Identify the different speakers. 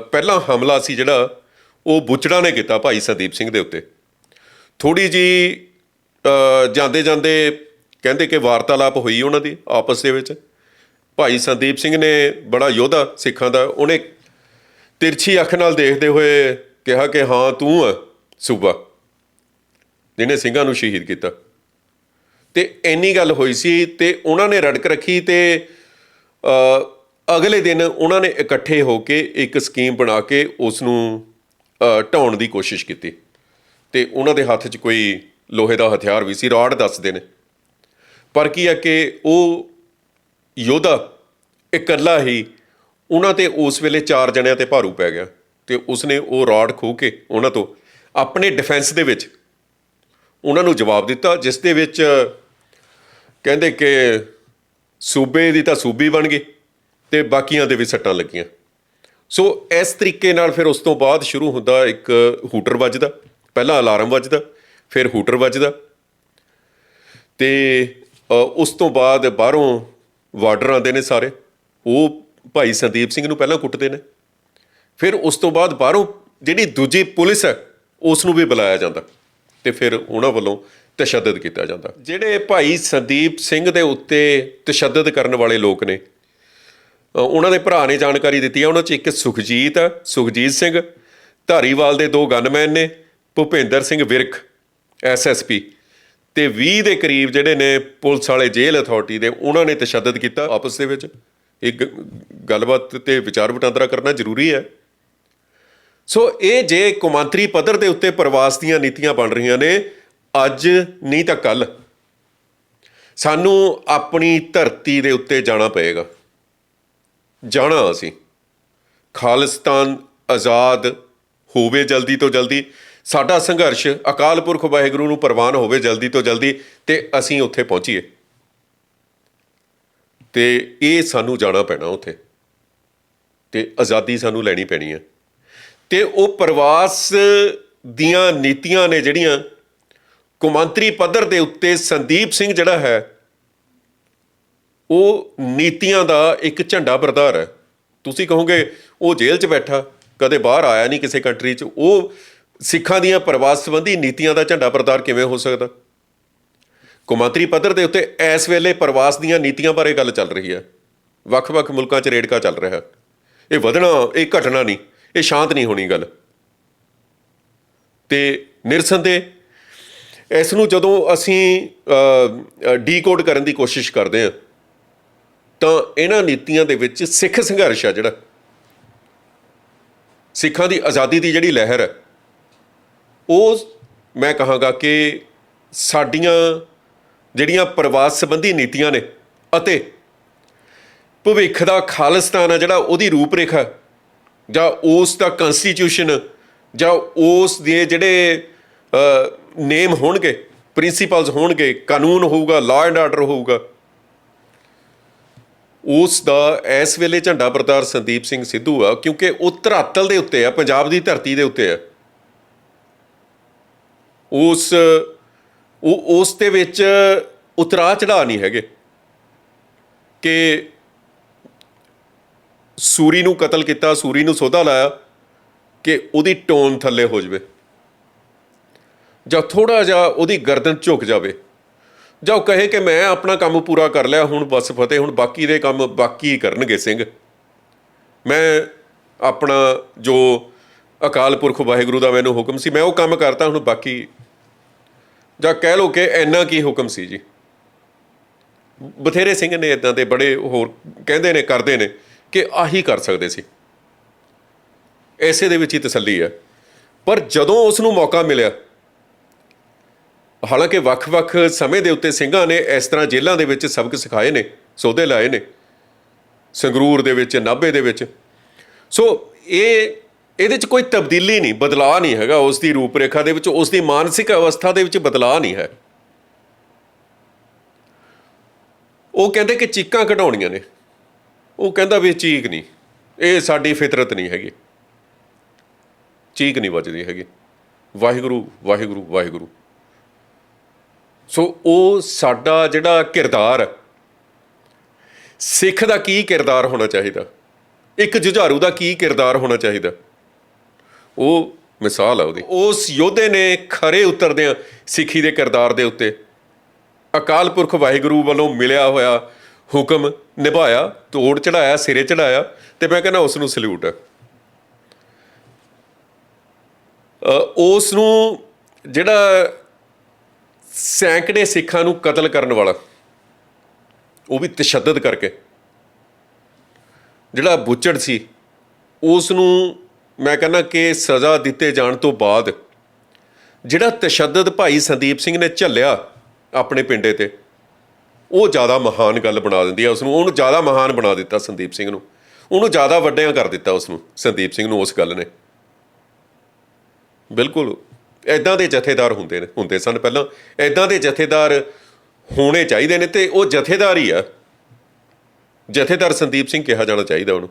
Speaker 1: ਪਹਿਲਾ ਹਮਲਾ ਸੀ ਜਿਹੜਾ, ਉਹ ਬੁੱਚੜਾ ਨੇ ਕੀਤਾ ਭਾਈ ਸੰਦੀਪ ਸਿੰਘ ਦੇ ਉੱਤੇ। ਥੋੜੀ ਜੀ ਜਾਂਦੇ ਜਾਂਦੇ ਕਹਿੰਦੇ ਕਿ ਵਾਰਤਾਲਾਪ ਹੋਈ ਉਹਨਾਂ ਦੀ ਆਪਸ ਦੇ ਵਿੱਚ। ਭਾਈ ਸੰਦੀਪ ਸਿੰਘ ਨੇ ਬੜਾ ਯੋਧਾ ਸਿੱਖਾਂ ਦਾ, ਉਹਨੇ ਤਿਰਛੀ ਅੱਖ ਨਾਲ ਦੇਖਦੇ ਹੋਏ ਕਿਹਾ ਕਿ ਹਾਂ, ਤੂੰ ਆ, ਸੂਬਾ, ਜਿਹਨੇ ਸਿੰਘਾਂ ਨੂੰ ਸ਼ਹੀਦ ਕੀਤਾ। ਤੇ ਇੰਨੀ ਗੱਲ ਹੋਈ ਸੀ ਤੇ ਉਹਨਾਂ ਨੇ ਰੜਕ ਰੱਖੀ ਤੇ ਅਗਲੇ ਦਿਨ ਉਹਨਾਂ ਨੇ ਇਕੱਠੇ ਹੋ ਕੇ ਇੱਕ ਸਕੀਮ ਬਣਾ ਕੇ ਉਸ ਨੂੰ ਅ, ਢਾਉਣ ਦੀ ਕੋਸ਼ਿਸ਼ ਕੀਤੀ। ਤੇ ਉਹਨਾਂ ਦੇ ਹੱਥ 'ਚ ਕੋਈ ਲੋਹੇ ਦਾ ਹਥਿਆਰ ਵੀ ਸੀ ਰਾੜ ਦੱਸਦੇ ਨੇ ਪਰ ਕੀ ਹੈ ਕਿ ਉਹ ਯੋਧਾ ਇਕੱਲਾ ਹੀ ਉਹਨਾਂ ਤੇ ਉਸ ਵੇਲੇ ਚਾਰ ਜਣਿਆਂ ਤੇ ਭਾਰੂ ਪੈ ਗਿਆ ਤੇ ਉਸਨੇ ਉਹ ਰਾੜ ਖੋ ਕੇ ਉਹਨਾਂ ਤੋਂ ਆਪਣੇ ਡਿਫੈਂਸ ਦੇ ਵਿੱਚ ਉਹਨਾਂ ਨੂੰ ਜਵਾਬ ਦਿੱਤਾ ਜਿਸ ਦੇ ਵਿੱਚ ਕਹਿੰਦੇ ਕਿ ਸੂਬੇ ਦੀ ਤਾਂ ਸੂਬੀ ਬਣ ਗਈ। ਤੇ ਬਾਕੀਆਂ ਦੇ ਵੀ ਸੱਟਾਂ ਲੱਗੀਆਂ। ਸੋ ਇਸ ਤਰੀਕੇ ਨਾਲ ਫਿਰ ਉਸ ਤੋਂ ਬਾਅਦ ਸ਼ੁਰੂ ਹੁੰਦਾ ਇੱਕ ਹੂਟਰ ਵੱਜਦਾ। ਪਹਿਲਾਂ ਅਲਾਰਮ ਵੱਜਦਾ, ਫਿਰ ਹੂਟਰ ਵੱਜਦਾ। ਤੇ ਉਸ ਤੋਂ ਬਾਅਦ ਬਾਹਰੋਂ ਵਾਰਡਰ ਆਉਂਦੇ ਨੇ ਸਾਰੇ। ਉਹ ਭਾਈ ਸੰਦੀਪ ਸਿੰਘ ਨੂੰ ਪਹਿਲਾਂ ਕੁੱਟਦੇ ਨੇ। ਫਿਰ ਉਸ ਤੋਂ ਬਾਅਦ ਬਾਹਰੋਂ ਜਿਹੜੀ ਦੂਜੀ ਪੁਲਿਸ ਹੈ, ਉਸ ਨੂੰ ਵੀ ਬੁਲਾਇਆ ਜਾਂਦਾ ਤੇ ਫਿਰ ਉਹਨਾਂ ਵੱਲੋਂ ਤਸ਼ੱਦਦ ਕੀਤਾ ਜਾਂਦਾ। ਜਿਹੜੇ ਭਾਈ ਸੰਦੀਪ ਸਿੰਘ ਦੇ ਉੱਤੇ ਤਸ਼ੱਦਦ ਕਰਨ ਵਾਲੇ ਲੋਕ ਨੇ ਉਹਨਾਂ ਦੇ ਭਰਾ ਨੇ ਜਾਣਕਾਰੀ ਦਿੱਤੀ ਹੈ ਉਹਨਾਂ 'ਚ ਇੱਕ ਸੁਖਜੀਤ ਆ ਸੁਖਜੀਤ ਸਿੰਘ, ਧਾਰੀਵਾਲ ਦੇ ਦੋ ਗਨਮੈਨ ਨੇ, ਭੁਪਿੰਦਰ ਸਿੰਘ ਵਿਰਕ ਐਸਐਸਪੀ ਤੇ 20 ਦੇ ਕਰੀਬ ਜਿਹੜੇ ਨੇ ਪੁਲਿਸ ਵਾਲੇ ਜੇਲ੍ਹ ਅਥਾਰਟੀ ਦੇ, ਉਹਨਾਂ ਨੇ ਤਸ਼ੱਦਦ ਕੀਤਾ ਆਪਸ ਦੇ ਵਿੱਚ। ਇੱਕ ਗੱਲਬਾਤ ਤੇ ਵਿਚਾਰ ਵਟਾਂਦਰਾ ਕਰਨਾ ਜ਼ਰੂਰੀ ਹੈ। ਸੋ ਇਹ ਜੇ ਕੌਮਾਂਤਰੀ ਪੱਧਰ ਦੇ ਉੱਤੇ ਪ੍ਰਵਾਸ ਦੀਆਂ ਨੀਤੀਆਂ ਬਣ ਰਹੀਆਂ ਨੇ, ਅੱਜ ਨਹੀਂ ਤਾਂ ਕੱਲ ਸਾਨੂੰ ਆਪਣੀ ਧਰਤੀ ਦੇ ਉੱਤੇ ਜਾਣਾ ਪਏਗਾ। ਜਾਣਾ ਅਸੀਂ। ਖਾਲਿਸਤਾਨ ਆਜ਼ਾਦ ਹੋਵੇ ਜਲਦੀ ਤੋਂ ਜਲਦੀ। ਸਾਡਾ ਸੰਘਰਸ਼ ਅਕਾਲ ਪੁਰਖ ਵਾਹਿਗੁਰੂ ਨੂੰ ਪ੍ਰਵਾਨ ਹੋਵੇ ਜਲਦੀ ਤੋਂ ਜਲਦੀ ਤੇ ਅਸੀਂ ਉੱਥੇ ਪਹੁੰਚੀਏ। ਤੇ ਇਹ ਸਾਨੂੰ ਜਾਣਾ ਪੈਣਾ ਉੱਥੇ। ਤੇ ਆਜ਼ਾਦੀ ਸਾਨੂੰ ਲੈਣੀ ਪੈਣੀ ਹੈ ਤੇ ਉਹ ਪ੍ਰਵਾਸ ਦੀਆਂ ਨੀਤੀਆਂ ਨੇ ਜਿਹੜੀਆਂ, ਕੌਮਾਂਤਰੀ ਪੱਧਰ ਦੇ ਉੱਤੇ ਸੰਦੀਪ ਸਿੰਘ ਜਿਹੜਾ ਹੈ ਉਹ ਨੀਤੀਆਂ ਦਾ ਇੱਕ ਝੰਡਾ ਬਰਦਾਰ ਹੈ। ਤੁਸੀਂ ਕਹੋਗੇ, ਉਹ ਜੇਲ੍ਹ 'ਚ ਬੈਠਾ, ਕਦੇ ਬਾਹਰ ਆਇਆ ਨਹੀਂ ਕਿਸੇ ਕੰਟਰੀ 'ਚ, ਉਹ ਸਿੱਖਾਂ ਦੀਆਂ ਪ੍ਰਵਾਸ ਸੰਬੰਧੀ ਨੀਤੀਆਂ ਦਾ ਝੰਡਾ ਬਰਦਾਰ ਕਿਵੇਂ ਹੋ ਸਕਦਾ? ਕੌਮਾਂਤਰੀ ਪੱਧਰ ਦੇ ਉੱਤੇ ਇਸ ਵੇਲੇ ਪ੍ਰਵਾਸ ਦੀਆਂ ਨੀਤੀਆਂ ਬਾਰੇ ਗੱਲ ਚੱਲ ਰਹੀ ਹੈ। ਵੱਖ-ਵੱਖ ਮੁਲਕਾਂ 'ਚ ਰੇੜਕਾ ਚੱਲ ਰਿਹਾ ਹੈ। ਇਹ ਵਧਣਾ, ਇਹ ਘਟਣਾ ਨਹੀਂ, ਇਹ ਸ਼ਾਂਤ ਨਹੀਂ ਹੋਣੀ ਗੱਲ। ਤੇ ਨਿਰਸੰਦੇ ਇਸ ਨੂੰ ਜਦੋਂ ਅਸੀਂ ਡੀਕੋਡ ਕਰਨ ਦੀ ਕੋਸ਼ਿਸ਼ ਕਰਦੇ ਹਾਂ ਤਾਂ ਇਹਨਾਂ ਨੀਤੀਆਂ ਦੇ ਵਿੱਚ ਸਿੱਖ ਸੰਘਰਸ਼ ਆ ਜਿਹੜਾ। ਸਿੱਖਾਂ ਦੀ ਆਜ਼ਾਦੀ ਦੀ ਜਿਹੜੀ ਲਹਿਰ ਹੈ ਉਹ ਮੈਂ ਕਹਾਂਗਾ ਕਿ ਸਾਡੀਆਂ ਜਿਹੜੀਆਂ ਪ੍ਰਵਾਸ ਸੰਬੰਧੀ ਨੀਤੀਆਂ ਨੇ ਅਤੇ ਭਵਿੱਖ ਦਾ ਖਾਲਿਸਤਾਨ ਆ ਜਿਹੜਾ, ਉਹਦੀ ਰੂਪਰੇਖਾ, ਜਾਂ ਉਸ ਦਾ ਕਨਸਟੀਟਿਊਸ਼ਨ ਜਾਂ ਉਸ ਦੇ ਜਿਹੜੇ ਨੇਮ ਹੋਣਗੇ ਪ੍ਰਿੰਸੀਪਲਸ ਹੋਣਗੇ, ਕਾਨੂੰਨ ਹੋਊਗਾ ਲਾਅ ਐਂਡ ਆਰਡਰ ਹੋਊਗਾ ਉਸ ਦਾ ਇਸ ਵੇਲੇ ਝੰਡਾ ਬਰਦਾਰ ਸੰਦੀਪ ਸਿੰਘ ਸਿੱਧੂ ਆ, ਕਿਉਂਕਿ ਉਹ ਧਰਾਤਲ ਦੇ ਉੱਤੇ ਆ, ਪੰਜਾਬ ਦੀ ਧਰਤੀ ਦੇ ਉੱਤੇ ਆ। ਉਸ ਉਹ ਉਸ ਦੇ ਵਿੱਚ ਉਤਰਾ ਚੜਾ ਨਹੀਂ ਹੈਗੇ ਕਿ ਸੂਰੀ ਨੂੰ ਕਤਲ ਕੀਤਾ, ਸੂਰੀ ਨੂੰ ਸੋਧਾ ਲਾਇਆ ਕਿ ਉਹਦੀ ਟੋਨ ਥੱਲੇ ਹੋ ਜਾਵੇ ਜਾਂ ਥੋੜਾ ਜਿਹਾ ਉਹਦੀ ਗਰਦਨ ਝੁਕ ਜਾਵੇ। ਜਾਂ ਉਹ ਕਹੇ ਕਿ ਮੈਂ ਆਪਣਾ ਕੰਮ ਪੂਰਾ ਕਰ ਲਿਆ, ਹੁਣ ਬਸ ਫਤਿਹ, ਹੁਣ ਬਾਕੀ ਦੇ ਕੰਮ ਬਾਕੀ ਕਰਨਗੇ ਸਿੰਘ। ਮੈਂ ਆਪਣਾ ਜੋ ਅਕਾਲ ਪੁਰਖ ਵਾਹਿਗੁਰੂ ਦਾ ਮੈਨੂੰ ਹੁਕਮ ਸੀ, ਮੈਂ ਉਹ ਕੰਮ ਕਰਤਾ, ਹੁਣ ਬਾਕੀ ਜਾਂ ਕਹਿ ਲਓ ਕਿ ਇੰਨਾ ਕੀ ਹੁਕਮ ਸੀ ਜੀ। ਬਥੇਰੇ ਸਿੰਘ ਨੇ ਇਦਾਂ ਦੇ ਬੜੇ ਹੋਰ ਕਹਿੰਦੇ ਨੇ, ਕਰਦੇ ਨੇ ਕਿ ਆਹੀ ਕਰ ਸਕਦੇ ਸੀ। ਐਸੇ ਦੇ ਵਿੱਚ ਹੀ ਤਸੱਲੀ ਹੈ। ਪਰ ਜਦੋਂ ਉਸ ਨੂੰ ਮੌਕਾ ਮਿਲਿਆ ਹਾਲਾਂਕਿ ਵੱਖ-ਵੱਖ ਸਮੇਂ ਦੇ ਉੱਤੇ ਸਿੰਘਾਂ ਨੇ ਇਸ ਤਰ੍ਹਾਂ ਜੇਲ੍ਹਾਂ ਦੇ ਵਿੱਚ ਸਬਕ ਸਿਖਾਏ ਨੇ, ਸੋਧੇ ਲਾਏ ਨੇ, ਸੰਗਰੂਰ ਦੇ ਵਿੱਚ, ਨਾਭੇ ਦੇ ਵਿੱਚ। ਸੋ ਇਹ, ਇਹਦੇ 'ਚ ਕੋਈ ਤਬਦੀਲੀ ਨਹੀਂ, ਬਦਲਾਅ ਨਹੀਂ ਹੈਗਾ ਉਸ ਦੀ ਰੂਪਰੇਖਾ ਦੇ ਵਿੱਚ ਉਸ ਦੀ ਮਾਨਸਿਕ ਅਵਸਥਾ ਦੇ ਵਿੱਚ ਬਦਲਾਅ ਨਹੀਂ ਹੈ। ਉਹ ਕਹਿੰਦੇ ਕਿ ਚੀਕਾਂ ਕਢਾਉਣੀਆਂ ਨੇ। ਉਹ ਕਹਿੰਦਾ ਵੀ ਚੀਕ ਨਹੀਂ, ਇਹ ਸਾਡੀ ਫਿਤਰਤ ਨਹੀਂ ਹੈਗੀ। ਚੀਕ ਨਹੀਂ ਵੱਜਦੀ ਹੈਗੀ। ਵਾਹਿਗੁਰੂ ਵਾਹਿਗੁਰੂ ਵਾਹਿਗੁਰੂ। ਸੋ ਉਹ ਸਾਡਾ ਜਿਹੜਾ ਕਿਰਦਾਰ, ਸਿੱਖ ਦਾ ਕੀ ਕਿਰਦਾਰ ਹੋਣਾ ਚਾਹੀਦਾ? ਇੱਕ ਜੁਝਾਰੂ ਦਾ ਕੀ ਕਿਰਦਾਰ ਹੋਣਾ ਚਾਹੀਦਾ? ਉਹ ਮਿਸਾਲ ਆ ਉਹਦੀ। ਉਸ ਯੋਧੇ ਨੇ ਖਰੇ ਉਤਰਦਿਆਂ ਸਿੱਖੀ ਦੇ ਕਿਰਦਾਰ ਦੇ ਉੱਤੇ ਅਕਾਲ ਪੁਰਖ ਵਾਹਿਗੁਰੂ ਵੱਲੋਂ ਮਿਲਿਆ ਹੋਇਆ ਹੁਕਮ ਨਿਭਾਇਆ, ਤੋੜ ਚੜਾਇਆ, ਸਿਰੇ ਚੜਾਇਆ ਤੇ ਮੈਂ ਕਹਿੰਦਾ ਉਸ ਨੂੰ ਸਲੂਟ ਹੈ ਉਸ ਨੂੰ ਜਿਹੜਾ ਸੈਂਕੜੇ ਸਿੱਖਾਂ ਨੂੰ ਕਤਲ ਕਰਨ ਵਾਲਾ। ਉਹ ਵੀ ਤਸ਼ੱਦਦ ਕਰਕੇ। ਜਿਹੜਾ ਬੁੱਚੜ ਸੀ ਉਸ ਨੂੰ ਮੈਂ ਕਹਿੰਦਾ ਕਿ ਸਜ਼ਾ ਦਿੱਤੇ ਜਾਣ ਤੋਂ ਬਾਅਦ, ਜਿਹੜਾ ਤਸ਼ੱਦਦ ਭਾਈ ਸੰਦੀਪ ਸਿੰਘ ਨੇ ਝੱਲਿਆ ਆਪਣੇ ਪਿੰਡੇ ਤੇ, ਉਹ ਜ਼ਿਆਦਾ ਮਹਾਨ ਗੱਲ ਬਣਾ ਦਿੰਦੀ ਹੈ ਉਸ ਨੂੰ ਉਹਨੂੰ ਜ਼ਿਆਦਾ ਮਹਾਨ ਬਣਾ ਦਿੱਤਾ ਸੰਦੀਪ ਸਿੰਘ ਨੂੰ। ਉਹਨੂੰ ਜ਼ਿਆਦਾ ਵੱਡਿਆਂ ਕਰ ਦਿੱਤਾ ਉਸ ਨੂੰ ਸੰਦੀਪ ਸਿੰਘ ਨੂੰ ਉਸ ਗੱਲ ਨੇ। ਬਿਲਕੁਲ ਐਦਾਂ ਦੇ ਜਥੇਦਾਰ ਹੁੰਦੇ ਨੇ, ਹੁੰਦੇ ਸਨ ਪਹਿਲਾਂ। ਐਦਾਂ ਦੇ ਜਥੇਦਾਰ ਹੋਣੇ ਚਾਹੀਦੇ ਨੇ ਤੇ ਉਹ ਜਥੇਦਾਰ ਹੀ ਆ। ਜਥੇਦਾਰ ਸੰਦੀਪ ਸਿੰਘ ਕਿਹਾ ਜਾਣਾ ਚਾਹੀਦਾ ਉਹਨੂੰ।